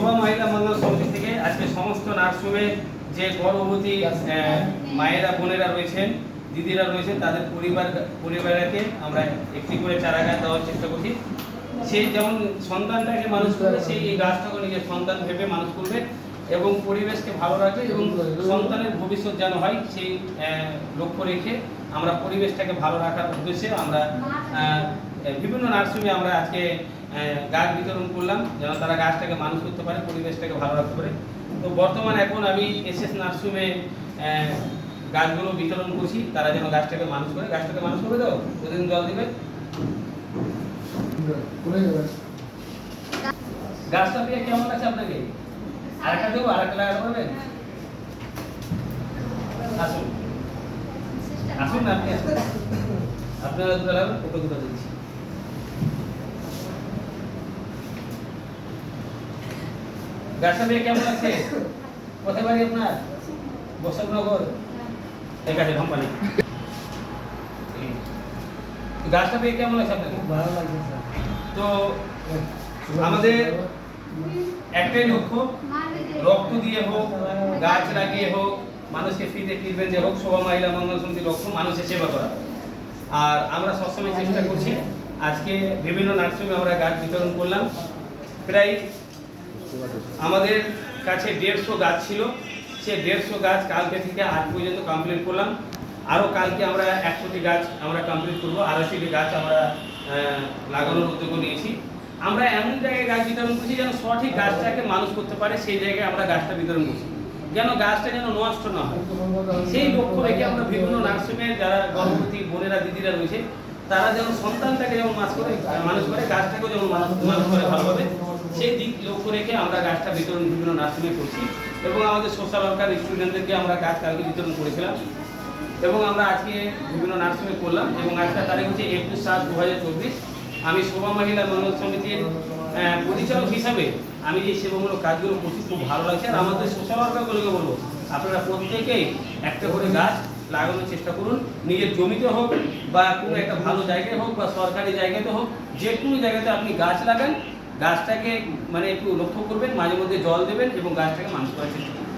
শোভা মহিলা মঙ্গল সমিতি থেকে আজকে সমস্ত নার্সিংহোমে যে গর্ভবতী মায়েরা, বোনেরা রয়েছেন, দিদিরা রয়েছেন, তাদের পরিবার, পরিবারকে আমরা একটি করে চারা গাছ দেওয়ার চেষ্টা করছি। সেই যেমন সন্তানটাকে মানুষ করবে সেই এই গাছটাকে নিজের সন্তান ভেবে মানুষ করবে এবং পরিবেশকে ভালো রাখবে এবং সন্তানের ভবিষ্যৎ যেন হয়, সেই লক্ষ্য রেখে আমরা পরিবেশটাকে ভালো রাখার উদ্দেশ্যে আমরা বিভিন্ন নার্সিংয়ে আমরা আজকে গাছ বিতরণ করলাম যেন তারা গাছটাকে মানুষ করতে পারে পরিবেশটাকে ভালো রাখতে পারে। তো বর্তমান এখন আমি এস এস নার্সিংয়ে গাছগুলো বিতরণ করছি তারা যেন গাছটাকে মানুষ করে। গাছটাকে মানুষ করে দাও প্রতিদিন জল দিবে। গাছটা পেয়ে কেমন লাগছে আপনাকে? আরেকটা দেবো আরেকটা লাগাতে পারবেন? আসুন। আসুন না আপনি আপনারা দুটো লাগাবেন ওটা দুটো দিচ্ছি। কেমন লাগছে কোথায় বাড়ি আপনার? ঠিক আছে কোম্পানি গাছটা পেয়ে কেমন লাগছে আপনাকে? ভালো লাগছে স্যার। তো আমাদের একটাই লক্ষ্য রক্ত দিয়ে হোক গাছ লাগিয়ে হোক মানুষকে ফ্রিতে ট্রিটমেন্ট দিয়ে হোক শোভা মহিলা মঙ্গল সমিতির লক্ষ্য মানুষের সেবা করা। আর আমরা সবসময় চেষ্টা করছি আজকে বিভিন্ন নার্সিংহোমে আমরা গাছ বিতরণ করলাম। প্রায় আমাদের কাছে দেড়শো গাছ ছিল। সে দেড়শো গাছ কালকে থেকে আজ পর্যন্ত কমপ্লিট করলাম। আরও কালকে আমরা একশোটি গাছ আমরা কমপ্লিট করব। আড়াইশোটি গাছ আমরা লাগানোর উদ্যোগ নিয়েছি। আমরা এমন জায়গায় গাছ বিতরণ করছি যেন সঠিক গাছটাকে মানুষ করতে পারে, সেই জায়গায় আমরা গাছটা বিতরণ করছি। যেন গাছটা যেন নষ্ট না হয়। সেই লক্ষ্য রেখে আমরা বিভিন্ন নার্সিংয়ের যারা গর্ভবতী বোনেরা, দিদিরা রয়েছে, তারা যেন সন্তানটাকে যেমন মাছ করে, মানুষ করে, গাছটাকেও যেমন মানুষ মানুষ করে ভালোভাবে। সেই দিক লক্ষ্য রেখে আমরা গাছটা বিতরণ বিভিন্ন নার্সিংয়ে করছি এবং আমাদের সোশ্যাল ওয়ার্কার স্টুডেন্টদেরকে আমরা গাছ কালকে বিতরণ করেছিলাম এবং আমরা আজকে বিভিন্ন নার্সিংয়ে করলাম এবং আজকের তারিখ হচ্ছে একুশ সাত দু আমি শোভা মহিলা মনোজ সমিতির পরিচালক হিসাবে আমি যে সেবামূলক কাজগুলো করছি, খুব ভালো লাগছে। আর আমাদের সোশ্যাল ওয়ার্কারগুলোকে বলব, আপনারা প্রত্যেকেই একটা করে গাছ লাগানোর চেষ্টা করুন। নিজের জমিতে হোক বা কোনো একটা ভালো জায়গায় হোক বা সরকারি জায়গাতে হোক, যে কোনো জায়গাতে আপনি গাছ লাগান। গাছটাকে মানে একটু লক্ষ্য করবেন, মাঝে মধ্যে জল দেবেন এবং গাছটাকে মানুষ করার চেষ্টা করবেন।